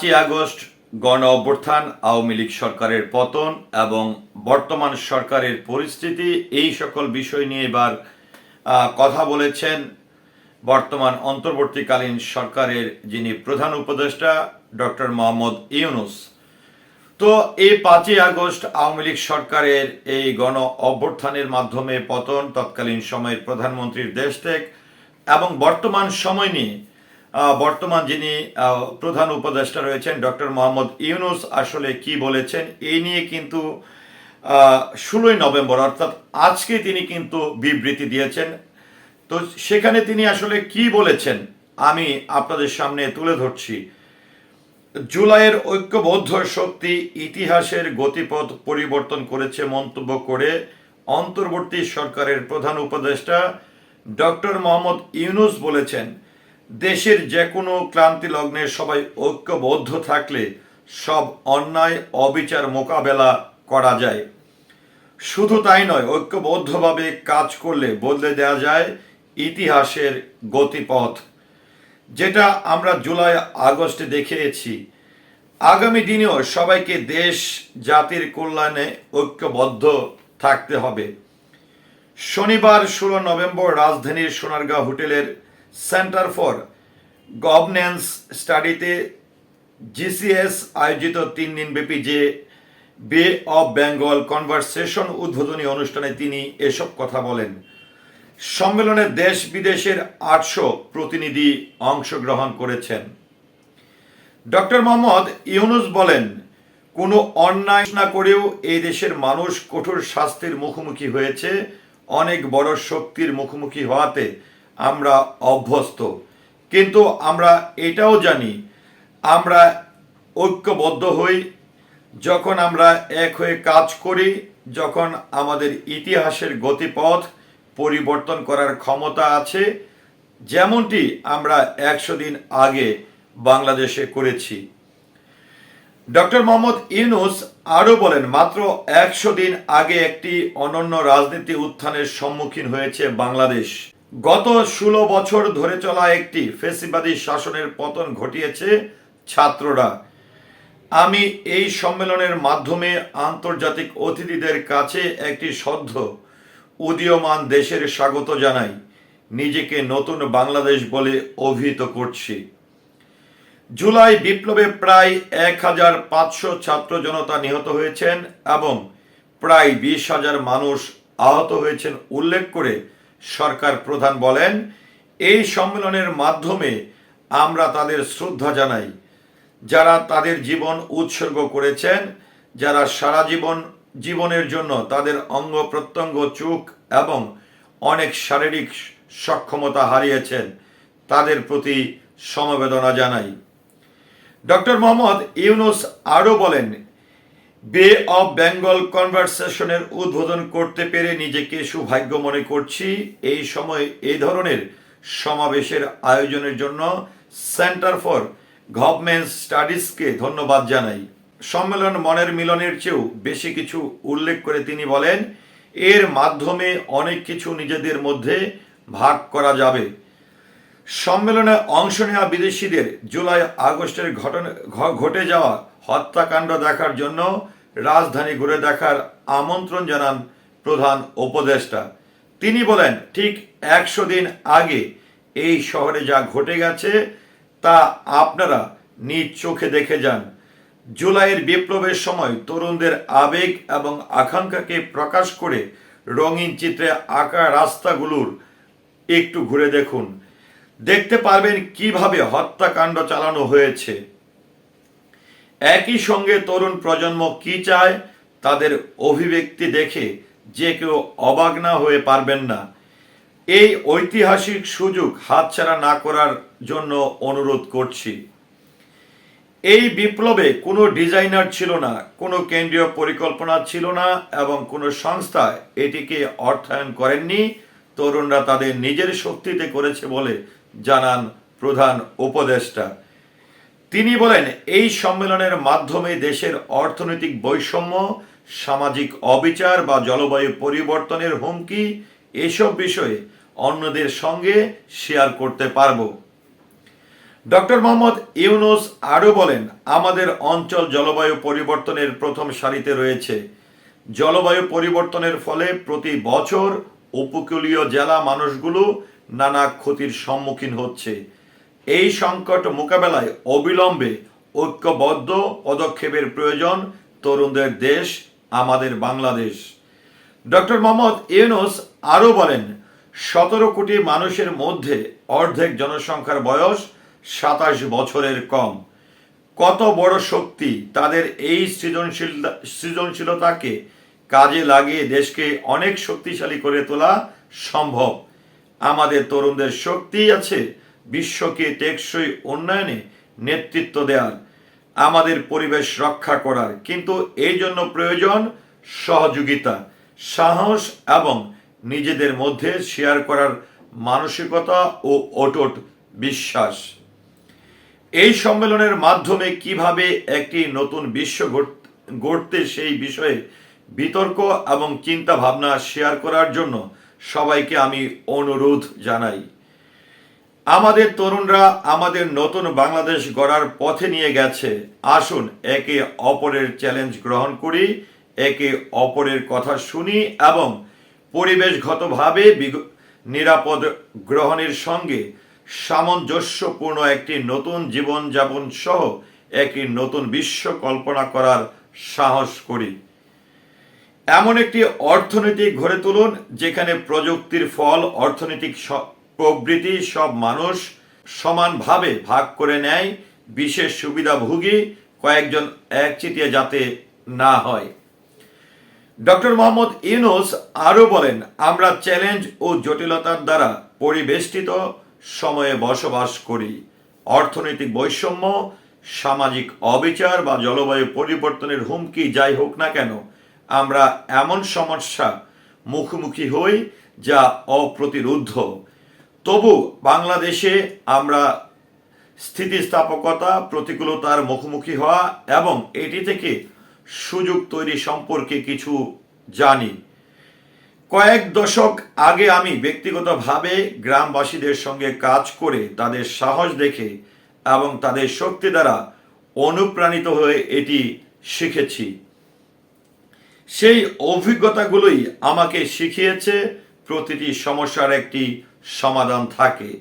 পাঁচই আগস্ট গণ অভ্যুত্থান, আওয়ামী লীগ সরকারের পতন এবং বর্তমান সরকারের পরিস্থিতি, এই সকল বিষয় নিয়ে এবার কথা বলেছেন বর্তমান অন্তর্বর্তীকালীন সরকারের যিনি প্রধান উপদেষ্টা, ডক্টর মোহাম্মদ ইউনুস। তো এই পাঁচই আগস্ট আওয়ামী লীগ সরকারের এই গণ অভ্যুত্থানের মাধ্যমে পতন, তৎকালীন সময়ের প্রধানমন্ত্রীর দেশ ত্যাগ এবং বর্তমান সময় নিয়ে বর্তমান যিনি প্রধান উপদেষ্টা রয়েছেন, ডক্টর মোহাম্মদ ইউনুস, আসলে কি বলেছেন এই নিয়ে কিন্তু ষোলোই নভেম্বর, অর্থাৎ আজকে তিনি কিন্তু বিবৃতি দিয়েছেন। তো সেখানে তিনি আসলে কি বলেছেন, আমি আপনাদের সামনে তুলে ধরছি। জুলাইয়ের ঐক্যবদ্ধ শক্তি ইতিহাসের গতিপথ পরিবর্তন করেছে মন্তব্য করে অন্তর্বর্তী সরকারের প্রধান উপদেষ্টা ডক্টর মোহাম্মদ ইউনুস বলেছেন দেশের যে কোনো ক্লান্তি লগ্নে সবাই ঐক্যবদ্ধ থাকলে সব অন্যায়, অবিচার মোকাবেলা করা যায়। শুধু তাই নয়, ঐক্যবদ্ধভাবে কাজ করলে বদলে দেওয়া যায় ইতিহাসের গতিপথ, যেটা আমরা জুলাই, আগস্টে দেখিয়েছি। আগামী দিনেও সবাইকে দেশ, জাতির কল্যাণে ঐক্যবদ্ধ থাকতে হবে। শনিবার, ষোলো নভেম্বর রাজধানীর সোনারগাঁও হোটেলের সেন্টার ফর গভর্নেন্স স্টাডিতে জিসিএস আয়োজিত তিন দিনব্যাপী যে বে অফ বেঙ্গল কনভারসেশন উদ্বোধনী অনুষ্ঠানে তিনি এসব কথা বলেন। সম্মেলনে দেশ বিদেশের আটশো প্রতিনিধি অংশগ্রহণ করেছেন। ডক্টর মোহাম্মদ ইউনুস বলেন, কোনো অন্যায় না করেও এই দেশের মানুষ কঠোর শাস্তির মুখোমুখি হয়েছে, অনেক বড় শক্তির মুখোমুখি হওয়াতে আমরা অভ্যস্ত। কিন্তু আমরা এটাও জানি, আমরা ঐক্যবদ্ধ হই, যখন আমরা এক হয়ে কাজ করি, যখন আমাদের ইতিহাসের গতিপথ পরিবর্তন করার ক্ষমতা আছে, যেমনটি আমরা একশো দিন আগে বাংলাদেশে করেছি। ডক্টর মোহাম্মদ ইউনুস আরও বলেন, মাত্র একশো দিন আগে একটি অনন্য রাজনীতি উত্থানের সম্মুখীন হয়েছে বাংলাদেশ। গত ষোলো বছর ধরে চলা একটি ফেসিবাদী শাসনের পতন ঘটিয়েছে ছাত্ররা। আমি এই সম্মেলনের মাধ্যমে আন্তর্জাতিক অতিথিদের কাছে একটি সদ্য উদীয়মান দেশের স্বাগত জানাই। নিজেকে নতুন বাংলাদেশ বলে অভিহিত করছি। জুলাই বিপ্লবে প্রায় এক হাজার পাঁচশো ছাত্র জনতা নিহত হয়েছেন এবং প্রায় বিশ হাজার মানুষ আহত হয়েছেন উল্লেখ করে সরকার প্রধান বলেন, এই সম্মেলনের মাধ্যমে আমরা তাদের শ্রদ্ধা জানাই। যারা তাদের জীবন উৎসর্গ করেছেন, যারা সারা জীবন, জীবনের জন্য তাদের অঙ্গ প্রত্যঙ্গ, চোখ এবং অনেক শারীরিক সক্ষমতা হারিয়েছেন, তাদের প্রতি সমবেদনা জানাই। ডক্টর মোহাম্মদ ইউনুস আরও বলেন বে অফ বেঙ্গল কনভারসেশনের উদ্বোধন করতে পেরে নিজেকে সৌভাগ্য মনে করছি। এই সময় এই ধরনের সমাবেশের আয়োজনের জন্য সেন্টার ফর গভর্নমেন্ট স্টাডিজকে ধন্যবাদ জানাই। সম্মেলন মনের মিলনের চেয়েও বেশি কিছু উল্লেখ করে তিনি বলেন, এর মাধ্যমে অনেক কিছু নিজেদের মধ্যে ভাগ করা যাবে। সম্মেলনে অংশ নেওয়া বিদেশিদের জুলাই আগস্টের ঘটনা ঘটে যাওয়া হত্যাকাণ্ড দেখার জন্য রাজধানী ঘুরে দেখার আমন্ত্রণ জানান প্রধান উপদেষ্টা। তিনি বলেন, ঠিক একশো দিন আগে এই শহরে যা ঘটে গেছে, তা আপনারা নিজ চোখে দেখে যান। জুলাইয়ের বিপ্লবের সময় তরুণদের আবেগ এবং আকাঙ্ক্ষাকে প্রকাশ করে রঙিন চিত্রে আঁকা রাস্তাগুলোর একটু ঘুরে দেখুন। দেখতে পারবেন কীভাবে হত্যাকাণ্ড চালানো হয়েছে। একই সঙ্গে তরুণ প্রজন্ম কি চায়, তাদের অভিব্যক্তি দেখে যে কেউ অবাক না হয়ে পারবেন না। এই ঐতিহাসিক সুযোগ হাতছাড়া না করার জন্য অনুরোধ করছি। এই বিপ্লবে কোনো ডিজাইনার ছিল না, কোনো কেন্দ্রীয় পরিকল্পনা ছিল না এবং কোনো সংস্থা এটিকে অর্থায়ন করেননি। তরুণরা তাদের নিজের শক্তিতে করেছে বলে জানান প্রধান উপদেষ্টা। তিনি বলেন, এই সম্মেলনের মাধ্যমে দেশের অর্থনৈতিক বৈষম্য, সামাজিক অবিচার বা জলবায়ু পরিবর্তনের হুমকি এসব বিষয়ে অন্যদের সঙ্গে শেয়ার করতে পারব। ডক্টর মোহাম্মদ ইউনুস আরও বলেন, আমাদের অঞ্চল জলবায়ু পরিবর্তনের প্রথম সারিতে রয়েছে। জলবায়ু পরিবর্তনের ফলে প্রতি বছর উপকূলীয় জেলা মানুষগুলো নানা ক্ষতির সম্মুখীন হচ্ছে। এই সংকট মোকাবেলায় অবিলম্বে ঐক্যবদ্ধ পদক্ষেপের প্রয়োজন তরুণদের দেশ, আমাদের বাংলাদেশ। ডক্টর মোহাম্মদ ইউনুস আরও বলেন, সতেরো কোটি মানুষের মধ্যে অর্ধেক জনসংখ্যার বয়স সাতাশ বছরের কম। কত বড় শক্তি তাদের এই সৃজনশীল, সৃজনশীলতাকে কাজে লাগিয়ে দেশকে অনেক শক্তিশালী করে তোলা সম্ভব। আমাদের তরুণদের শক্তি আছে, বিশ্বকে টেকসই উন্নয়নে নেতৃত্ব দেওয়ার, আমাদের পরিবেশ রক্ষা করার। কিন্তু এই জন্য প্রয়োজন সহযোগিতা, সাহস এবং নিজেদের মধ্যে শেয়ার করার মানসিকতা ও অটুট বিশ্বাস। এই সম্মেলনের মাধ্যমে কীভাবে একটি নতুন বিশ্ব গড়- গড়তে সেই বিষয়ে বিতর্ক এবং চিন্তা ভাবনা শেয়ার করার জন্য সবাইকে আমি অনুরোধ জানাই। আমাদের তরুণরা আমাদের নতুন বাংলাদেশ গড়ার পথে নিয়ে গেছে। আসুন, একে অপরের চ্যালেঞ্জ গ্রহণ করি, একে অপরের কথা শুনি এবং পরিবেশগতভাবে নিরাপদ গ্রহণের সঙ্গে সামঞ্জস্যপূর্ণ একটি নতুন জীবনযাপন সহ একটি নতুন বিশ্ব কল্পনা করার সাহস করি। এমন একটি অর্থনীতি গড়ে তুলুন, যেখানে প্রযুক্তির ফল, অর্থনৈতিক প্রবৃতি সব মানুষ সমানভাবে ভাগ করে নেয়, বিশেষ সুবিধাভোগী কয়েকজন একচিটিয়া যাতে না হয়। ডক্টর মোহাম্মদ ইউনুস আরও বলেন, আমরা চ্যালেঞ্জ ও জটিলতার দ্বারা পরিবেষ্টিত সময়ে বসবাস করি। অর্থনৈতিক বৈষম্য, সামাজিক অবিচার বা জলবায়ু পরিবর্তনের হুমকি যাই হোক না কেন আমরা এমন সমস্যা মুখোমুখি হই যা অপ্রতিরোধ্য। তবু বাংলাদেশে আমরা স্থিতিস্থাপকতা, প্রতিকূলতার মুখোমুখি হওয়া এবং এটি থেকে সুযোগ তৈরি সম্পর্কে কিছু জানি। কয়েক দশক আগে আমি ব্যক্তিগতভাবে গ্রামবাসীদের সঙ্গে কাজ করে তাদের সাহস দেখে এবং তাদের শক্তি দ্বারা অনুপ্রাণিত হয়ে এটি শিখেছি। সেই অভিজ্ঞতাগুলোই আমাকে শিখিয়েছে, প্রতিটি সমস্যার একটি সমাধান থাকে।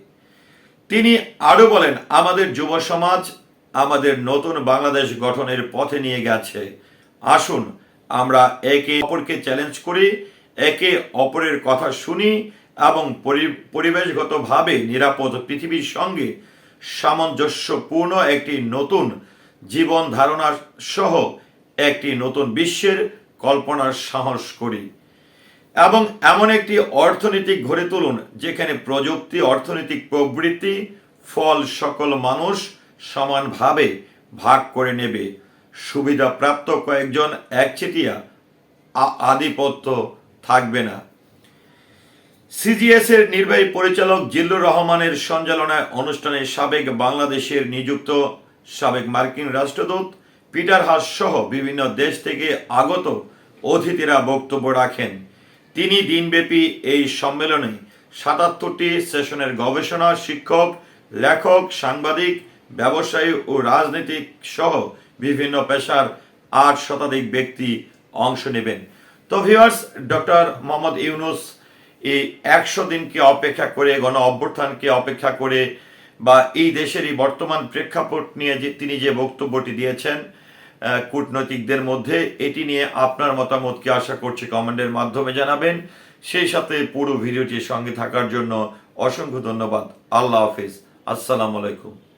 তিনি আরও বলেন, আমাদের যুব সমাজ আমাদের নতুন বাংলাদেশ গঠনের পথে নিয়ে গেছে। আসুন, আমরা একে অপরকে চ্যালেঞ্জ করি, একে অপরের কথা শুনি এবং পরি- পরিবেশগতভাবে নিরাপদ পৃথিবীর সঙ্গে সামঞ্জস্যপূর্ণ একটি নতুন জীবন ধারণার সহ একটি নতুন বিশ্বের কল্পনার সাহস করি। এবং এমন একটি অর্থনীতি গড়ে তুলুন, যেখানে প্রযুক্তি, অর্থনৈতিক প্রবৃত্তি, ফল সকল মানুষ সমানভাবে ভাগ করে নেবে। সুবিধাপ্রাপ্ত কয়েকজন একচেটিয়া আধিপত্য থাকবে না। সিজিএস এর নির্বাহী পরিচালক জিল্লুর রহমানের সঞ্চালনায় অনুষ্ঠানে সাবেক বাংলাদেশের নিযুক্ত সাবেক মার্কিন রাষ্ট্রদূত পিটার হাস সহ বিভিন্ন দেশ থেকে আগত অতিথিরা বক্তব্য রাখেন। তিনি দিনব্যাপী এই সম্মেলনে সাতাত্তরটি সেশনের গবেষণা শিক্ষক, লেখক, সাংবাদিক, ব্যবসায়ী ও রাজনীতিক সহ বিভিন্ন পেশার আট শতাধিক ব্যক্তি অংশ নেবেন। তো ভিউয়ার্স, ডক্টর মোহাম্মদ ইউনুস, এই একশো দিনকে অপেক্ষা করে, গণ অভ্যুত্থানকে অপেক্ষা করে বা এই দেশেরই বর্তমান প্রেক্ষাপট নিয়ে যে তিনি যে বক্তব্যটি দিয়েছেন কূটনৈতিকদের মধ্যে। এটি নিয়ে আপনার মতামতকে আশা করছি কমেন্টের মাধ্যমে জানাবেন। সেই সাথে পুরো ভিডিওটির সঙ্গে থাকার জন্য অসংখ্য ধন্যবাদ। আল্লাহ হাফিজ। আসসালামু আলাইকুম।